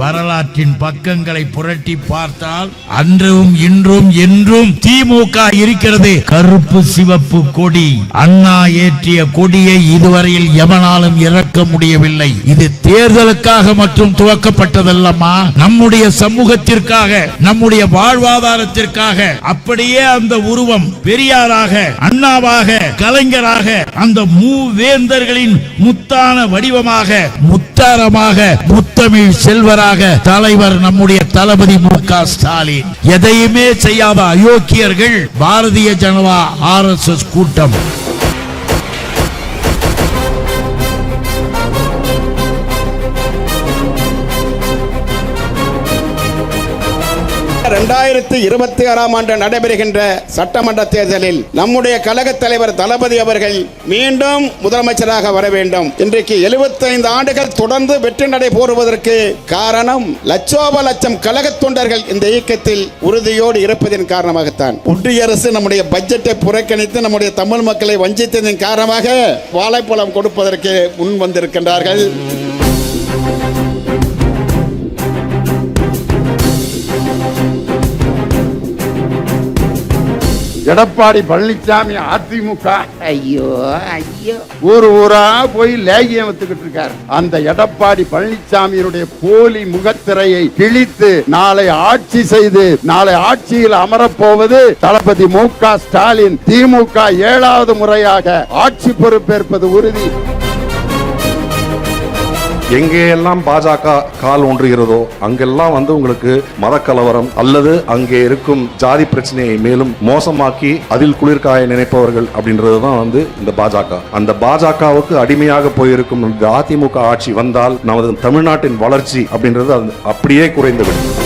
வரலாற்றின் பக்கங்களை புரட்டி பார்த்தால் அன்றும் இன்றும் என்றும் திமுக இருக்கிறது. கருப்பு சிவப்பு கொடி. அண்ணா ஏற்றிய கொடியை இதுவரையில் எவனாலும் இறக்க முடியவில்லை. இது தேர்தலுக்காக மட்டும் துவக்கப்பட்டதல்லம்மா. நம்முடைய சமூகத்திற்காக நம்முடைய வாழ்வாதாரத்திற்காக. அப்படியே அந்த உருவம் பெரியாராக அண்ணாவாக கலைஞராக அந்த மூவேந்தர்களின் முத்தான வடிவமாக முத்தாரமாக முத்தமிழ் செல்வராக தலைவர் நம்முடைய தளபதி மு க ஸ்டாலின். எதையுமே செய்யாத அயோக்கியர்கள் Bharatiya Janata R S S கூட்டம். ரெண்டாயிரத்தி இருபத்தி ஆறாம் ஆண்டு நடைபெறுகின்ற சட்டமன்ற தேர்தலில் நம்முடைய கழக தலைவர் தளபதி அவர்கள் மீண்டும் முதலமைச்சராக வர வேண்டும். இன்றைக்கு 75 ஆண்டுகள் தொடர்ந்து வெற்றி நடை போடுவதற்கு காரணம் லட்சோப லட்சம் கழக தொண்டர்கள் இந்த இயக்கத்தில் உறுதியோடு இருப்பதன் காரணமாகத்தான். ஒன்றிய அரசு நம்முடைய பட்ஜெட்டை புறக்கணித்து நம்முடைய தமிழ் மக்களை வஞ்சித்ததன் காரணமாக வாழைப்பழம் கொடுப்பதற்கு முன் வந்திருக்கின்றார்கள். எடப்பாடி பழனிசாமி அதிமுக. ஐயோ ஐயோ. ஊர் ஊரா போய் லேகியம் வித்துக்கிட்டு இருக்காரு. அந்த எடப்பாடி பழனிசாமியினுடைய போலி முகத்திரையை கிழித்து நாளை ஆட்சி செய்து நாளை ஆட்சியில் அமரப்போவது தளபதி மு க ஸ்டாலின் திமுக ஏழாவது முறையாக ஆட்சி பொறுப்பேற்பது உறுதி. எங்கேயெல்லாம் பாஜக கால் ஒன்றுகிறதோ அங்கெல்லாம் வந்து உங்களுக்கு மதக்கலவரம் அல்லது அங்கே இருக்கும் ஜாதி பிரச்சனையை மேலும் மோசமாக்கி அதில் குளிர்காய நினைப்பவர்கள் அப்படின்றது தான் வந்து இந்த பாஜக. அந்த பாஜகவுக்கு அடிமையாக போயிருக்கும் இந்த அதிமுக ஆட்சி வந்தால் நமது தமிழ்நாட்டின் வளர்ச்சி அப்படின்றது அப்படியே குறைந்துவிடும்.